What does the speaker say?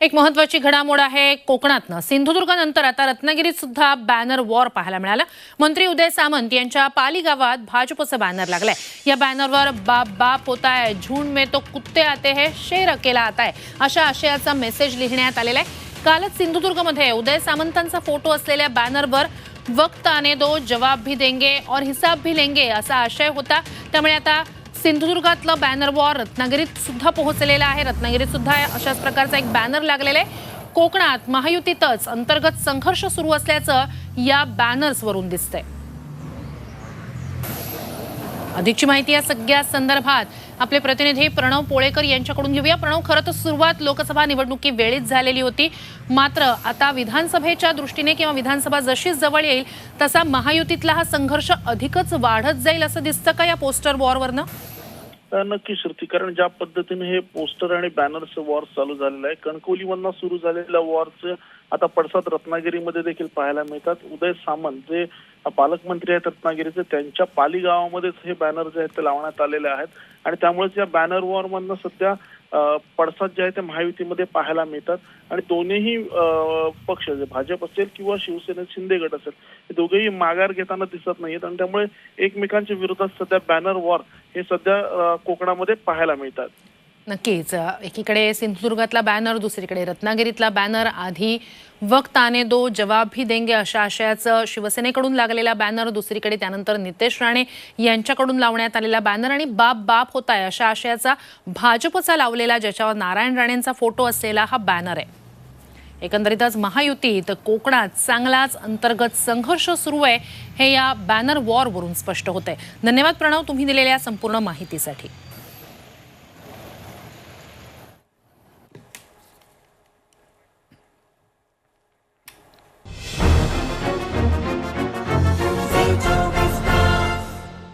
एक महत्वाची घडामोड आहे कोकणातनं. सिंधुदुर्गानंतर आता रत्नागिरीत सुद्धा बॅनर वॉर पाहायला मिळाला. मंत्री उदय सामंत यांच्या पाली गावात भाजपचं बॅनर लागलंय. या बॅनरवर बाप बाप होता है झुंड में तो कुत्ते आते है शेर अकेला आता आहे अशा आशयाचा मेसेज लिहिण्यात आलेला आहे. कालच सिंधुदुर्गमध्ये उदय सामंतांचा फोटो असलेल्या बॅनरवर वक्त आने दो जवाब भी देंगे और हिसाब भी लेंगे असा आशय होता. त्यामुळे आता सिंधुदुर्गातलं बॅनर वॉर रत्नागिरीत सुद्धा पोहोचलेलं आहे. रत्नागिरीत सुद्धा अशाच प्रकारचा एक बॅनर लागलेला आहे. कोकणात महायुतीतच अंतर्गत संघर्ष सुरू असल्याचं या बॅनर्सवरून दिसतंय. अधिकची माहिती या सगळ्या संदर्भात. आपले प्रतिनिधी प्रणव पोळेकर यांच्याकडून घेऊया. प्रणव खरं तर सुरुवात लोकसभा निवडणुकी वेळीच झालेली होती. मात्र आता विधानसभेच्या दृष्टीने किंवा विधानसभा जशी जवळ येईल तसा महायुतीतला हा संघर्ष अधिकच वाढत जाईल असं दिसतं का या पोस्टर वॉरवरनं नक्की श्रुती कारण ज्या पद्धतीने हे पोस्टर आणि बॅनर्स वॉर चालू झालेलं आहे कणकवलीमधनं सुरू झालेल्या वॉरचं आता पडसाद रत्नागिरीमध्ये देखील पाहायला मिळतात. उदय सामंत जे पालकमंत्री आहेत रत्नागिरीचे त्यांच्या पाली गावामध्येच हे बॅनर जे आहेत ते लावण्यात आलेले आहेत. आणि त्यामुळेच या बॅनर वॉर मधनं सध्या पडसाद जे आहे ते महायुतीमध्ये पाहायला मिळतात. आणि दोन्ही पक्ष जे भाजप असेल किंवा शिवसेना शिंदे गट असेल हे दोघेही माघार घेताना दिसत नाहीत आणि त्यामुळे एकमेकांच्या विरोधात सध्या बॅनर वॉर हे सध्या कोकणामध्ये पाहायला मिळतात. नक्कीच. एकीकडे सिंधुदुर्गातला बॅनर दुसरीकडे रत्नागिरीतला बॅनर आधी वक्त आने दो जवाब भी देंगे अशा आशयाचं शिवसेनेकडून लागलेला बॅनर दुसरीकडे त्यानंतर नितेश राणे यांच्याकडून लावण्यात आलेला बॅनर आणि बाप बाप होत आहे अशा आशयाचा भाजपचा लावलेला ज्याच्यावर नारायण राणेंचा फोटो असलेला हा बॅनर आहे. एकंदरीतच महायुतीत कोकणात चांगलाच अंतर्गत संघर्ष सुरू आहे हे या बॅनर वॉरवरून स्पष्ट होत आहे धन्यवाद प्रणव तुम्ही दिलेल्या संपूर्ण माहितीसाठी.